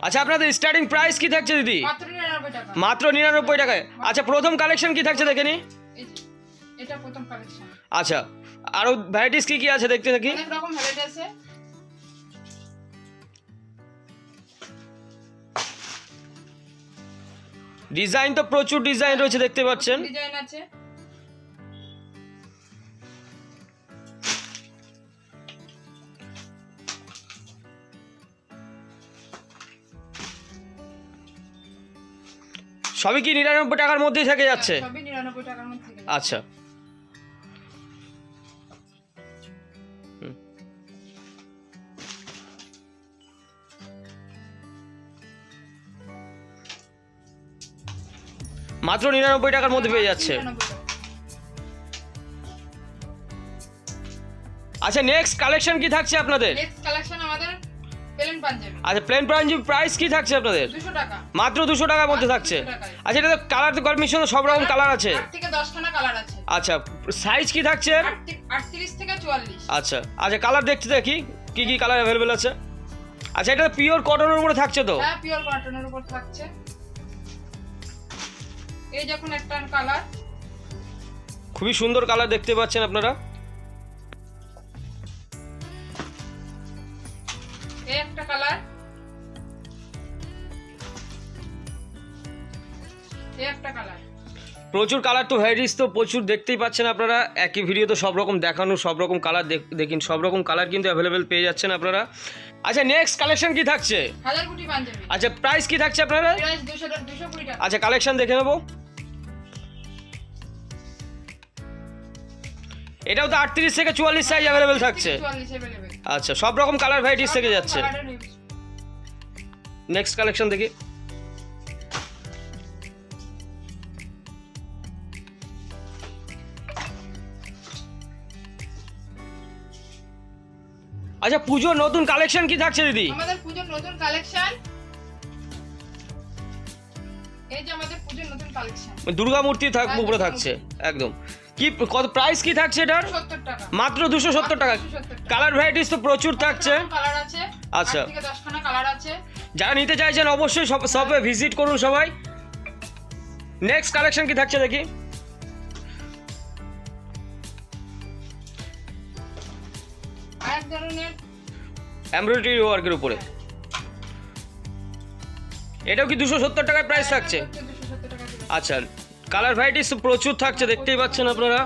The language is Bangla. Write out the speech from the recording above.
আচ্ছা আপনাদের স্টার্টিং প্রাইস কি থাকছে দিদি? মাত্র নিরানব্বই টাকা। টাকায়। আচ্ছা প্রথম কালেকশন কি থাকছে দেখে নি? এই যে, এটা প্রথম কালেকশন আচ্ছা আরও ভ্যারাইটিস কি কি আছে দেখতে থাকি? ডিজাইন তো প্রচুর ডিজাইন রয়েছে দেখতে পাচ্ছেন। ডিজাইন আছে। সবই কি নিরানব্বই টাকার মধ্যেই থেকে যাচ্ছে? সবই নিরানব্বই টাকার মধ্যে থেকে আচ্ছা। হুম। মাত্র নিরানব্বই টাকার মধ্যে পেয়ে যাচ্ছে। 99 টাকা। আচ্ছা নেক্সট কালেকশন কি থাকছে আপনাদের? নেক্সট কালেকশন আমাদের প্লেন পাঞ্জাবি। আচ্ছা প্লেন পাঞ্জাবি প্রাইস কি থাকছে আপনাদের? টাকা। মাত্র দুশো টাকার মধ্যে থাকছে? আচ্ছা এটা কালার তো কম্বিনেশন সব রকম কালার আছে। আট থেকে দশখানা কালার আছে। আচ্ছা সাইজ কি থাকছে থেকে আচ্ছা আচ্ছা কালার দেখতে দেখি কি কি কালার অ্যাভেলেবেল আছে? আচ্ছা এটা পিওর কটনের উপরে থাকছে তো? হ্যাঁ পিওর কটনের উপর থাকছে। এই যখন একটা কালার খুবই সুন্দর কালার দেখতে পাচ্ছেন আপনারা। এই একটা কালার। এই একটা কালার। প্রচুর কালার তো ভ্যারাইটিস তো প্রচুর দেখতেই পাচ্ছেন আপনারা। একই ভিডিও তো সব রকম দেখানো সব রকম কালার দেখিন সব রকম কালার কিন্তু অ্যাভেলেবেল পেয়ে যাচ্ছেন আপনারা। আচ্ছা নেক্সট কালেকশন কি থাকছে? হাজার কোটি পাঞ্জাবি। আচ্ছা প্রাইস কি থাকছে আপনারা আচ্ছা কালেকশন দেখে নেব। এটাও তো আটত্রিশ থেকে চুয়াল্লিশ সাইজ অ্যাভেলেবেল থাকছে। আচ্ছা সব রকম কালার ভ্যারাইটিস থেকে যাচ্ছে। নেক্সট কালেকশন দেখি। আচ্ছা পুজোর নতুন কালেকশন কি থাকছে দিদি? আমাদের পুজোর নতুন কালেকশন এই যে আমাদের পুজোর নতুন কালেকশন দুর্গা মূর্তি থাক উপরে থাকছে একদম। কি কত প্রাইস কি থাকছে এটার? মাত্র দুশো সত্তর টাকা। কালার ভ্যারাইটিস তো প্রচুর থাকছে। আচ্ছা। যারা নিতে চাইছেন অবশ্যই সব শপে ভিজিট করুন সবাই। নেক্সট কালেকশন কি থাকছে দেখি। এমব্রয়ডারি ওয়ার্কের উপরে। এটাও কি দুশো সত্তর টাকায় প্রাইস থাকছে? টাকা করে। আচ্ছা। কালার ভ্যারাইটিস প্রচুর থাকছে দেখতেই পাচ্ছেন আপনারা।